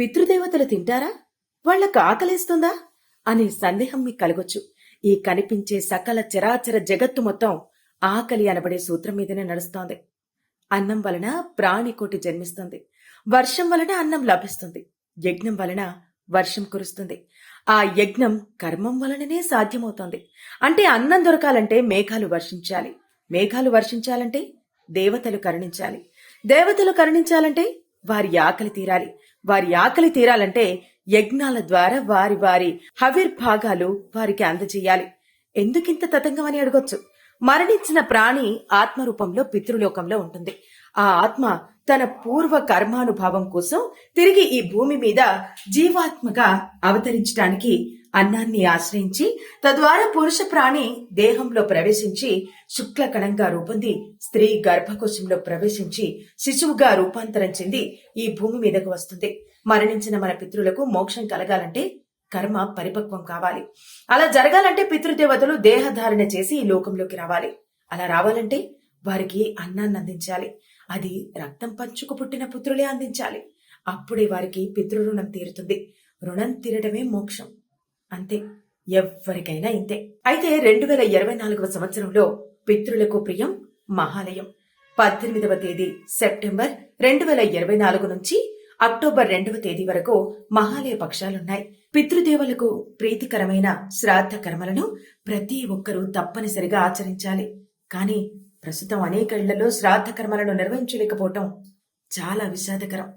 పితృదేవతలు తింటారా? వాళ్ళకు ఆకలేస్తుందా? అనే సందేహం మీకు కలగొచ్చు. ఈ కనిపించే సకల చరాచర జగత్తు మొత్తం ఆకలి అనబడే సూత్రం మీదనే నడుస్తోంది. అన్నం వలన ప్రాణికోటి జన్మిస్తుంది. వర్షం వలన అన్నం లభిస్తుంది. యజ్ఞం వలన వర్షం కురుస్తుంది. ఆ యజ్ఞం కర్మం వలననే సాధ్యమవుతోంది. అంటే అన్నం దొరకాలంటే మేఘాలు వర్షించాలి. మేఘాలు వర్షించాలంటే దేవతలు కరుణించాలి. దేవతలు కరుణించాలంటే వారి ఆకలి తీరాలి. వారి ఆకలి తీరాలంటే యజ్ఞాల ద్వారా వారి వారి హవిర్భాగాలు వారికి అందజేయాలి. ఎందుకింత తతంగం అని అడగొచ్చు? మరణించిన ప్రాణి ఆత్మరూపంలో పితృలోకంలో ఉంటుంది. ఆ ఆత్మ తన పూర్వ కర్మానుభావం కోసం తిరిగి ఈ భూమి మీద జీవాత్మగా అవతరించడానికి అన్నాన్ని ఆశ్రయించి తద్వారా పురుష ప్రాణి దేహంలో ప్రవేశించి శుక్ల కణంగా రూపొంది స్త్రీ గర్భకోశంలో ప్రవేశించి శిశువుగా రూపాంతరం చెంది ఈ భూమి మీదకు వస్తుంది. మరణించిన మన పితృలకు మోక్షం కలగాలంటే కర్మ పరిపక్వం కావాలి. అలా జరగాలంటే పితృదేవతలు దేహధారణ చేసి ఈ లోకంలోకి రావాలి. అలా రావాలంటే వారికి అన్నాన్ని అందించాలి. అది రక్తం పంచుకు పుట్టిన పుత్రులే అందించాలి. అప్పుడే వారికి పితృ రుణం తీరుతుంది. రుణం తీరడమే మోక్షం. అంతే. ఎవ్వరికైనా ఇంతే. అయితే రెండు వేల ఇరవై నాలుగవ సంవత్సరంలో పితృలకు ప్రియం మహాలయం. పద్దెనిమిదవ తేదీ సెప్టెంబర్ రెండు వేల ఇరవై నాలుగు నుంచి అక్టోబర్ రెండవ తేదీ వరకు మహాలయ పక్షాలున్నాయి. పితృదేవులకు ప్రీతికరమైన శ్రాద్ధ కర్మలను ప్రతి ఒక్కరూ తప్పనిసరిగా ఆచరించాలి. కానీ ప్రస్తుతం అనేక ఇళ్ళలో శ్రాద్ధ కర్మలను నిర్వహించలేకపోవటం చాలా విషాదకరం.